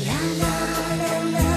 Коли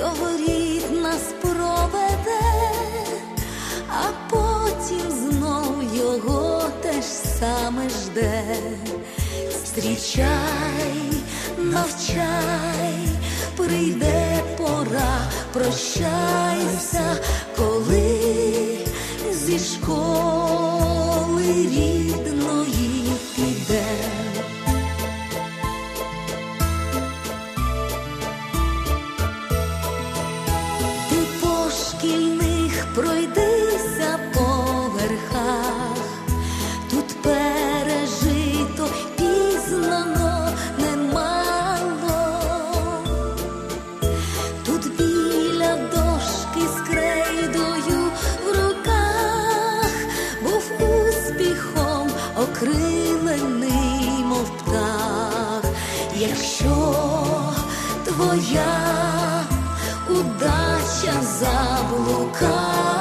до нас проведе, а потім знов його теж саме жде. Зустрічай, навчай, прийде пора, прощайся, коли зі школи рідної твоя удача заблукала,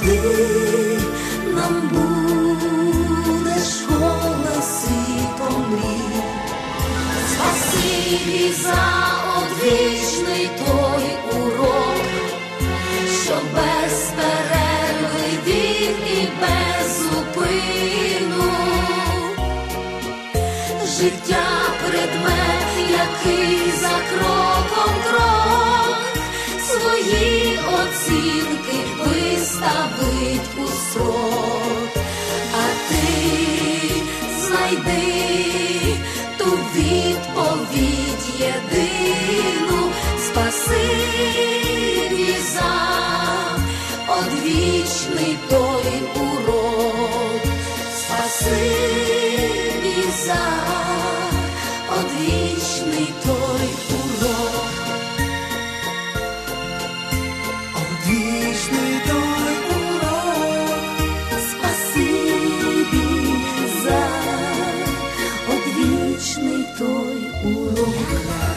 завжди нам буде школа світом мрій. Спасибі за одвічний той урок, що без перерви вів і без зупину. Життя предмет, який за кроком крок свої оцінки виставить у срок, а ти знайди ту відповідь єдину, спасибі за одвічний урок.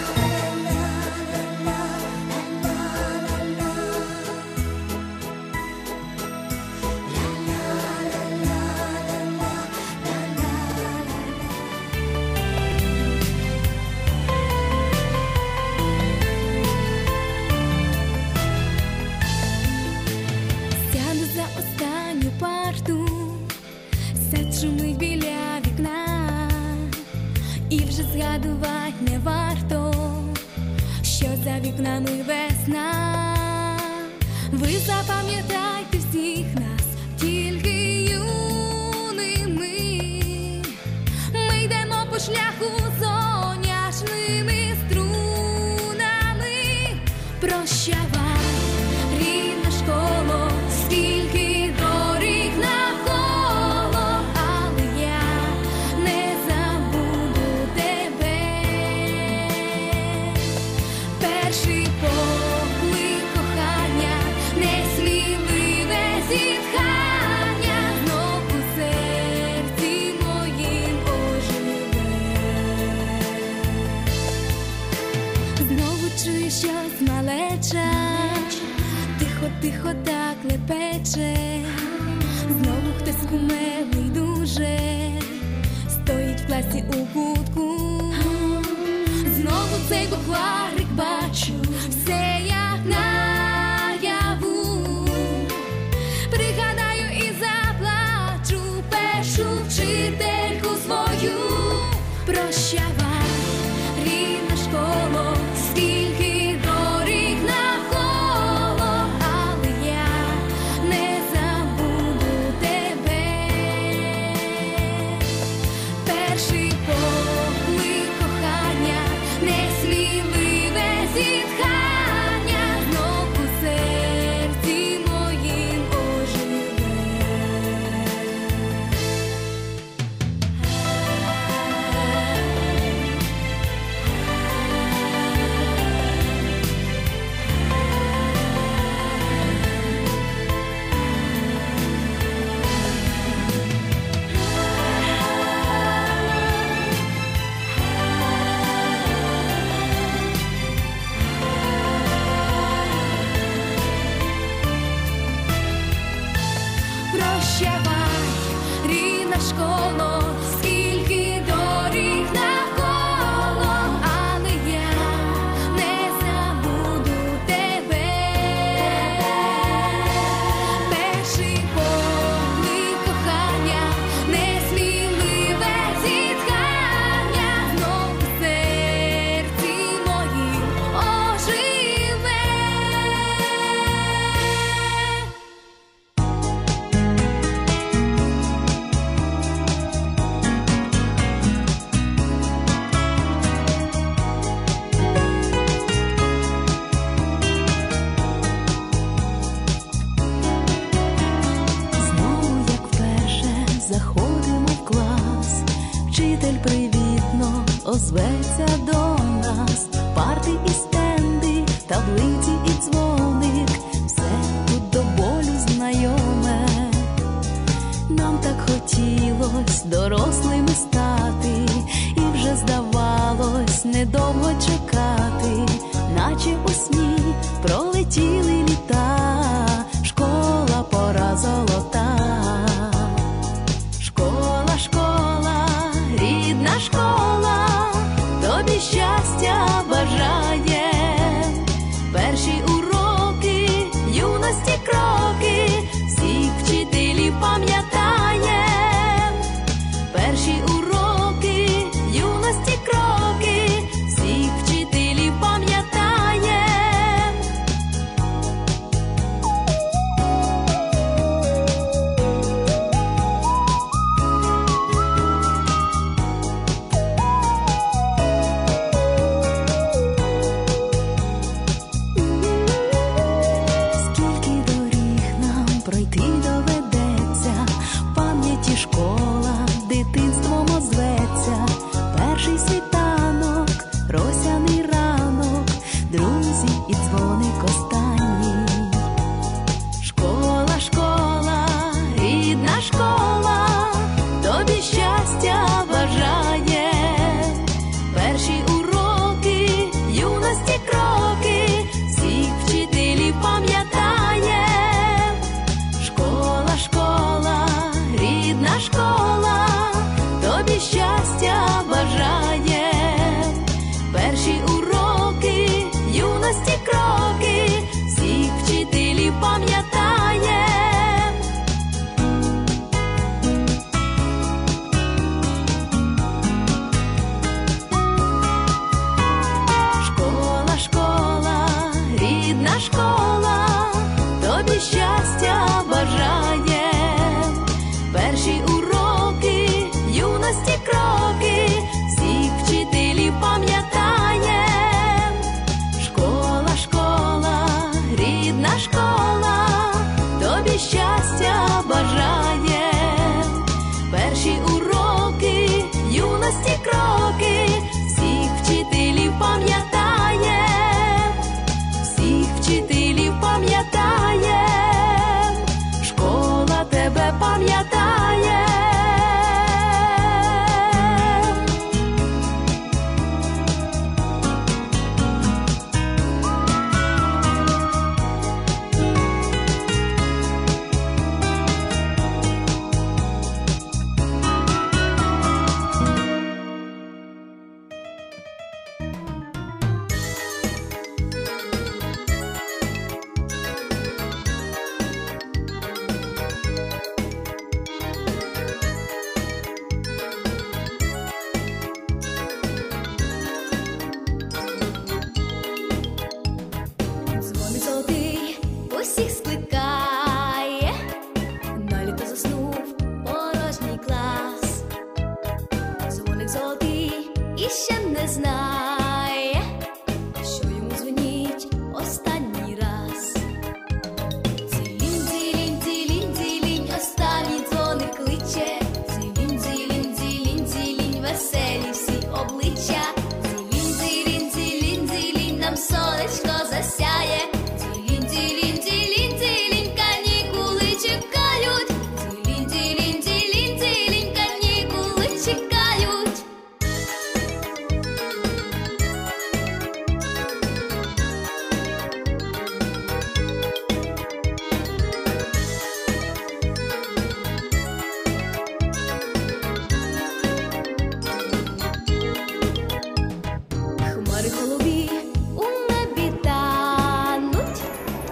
По шляху соняшними струнами. Прощавай, щасті у кутку, знову цей букварик. школою. зветься до нас, парти і стенди, таблиці і дзвоник, все тут до болю знайоме, нам так хотілось дорога. життя бажаю. sixth grade.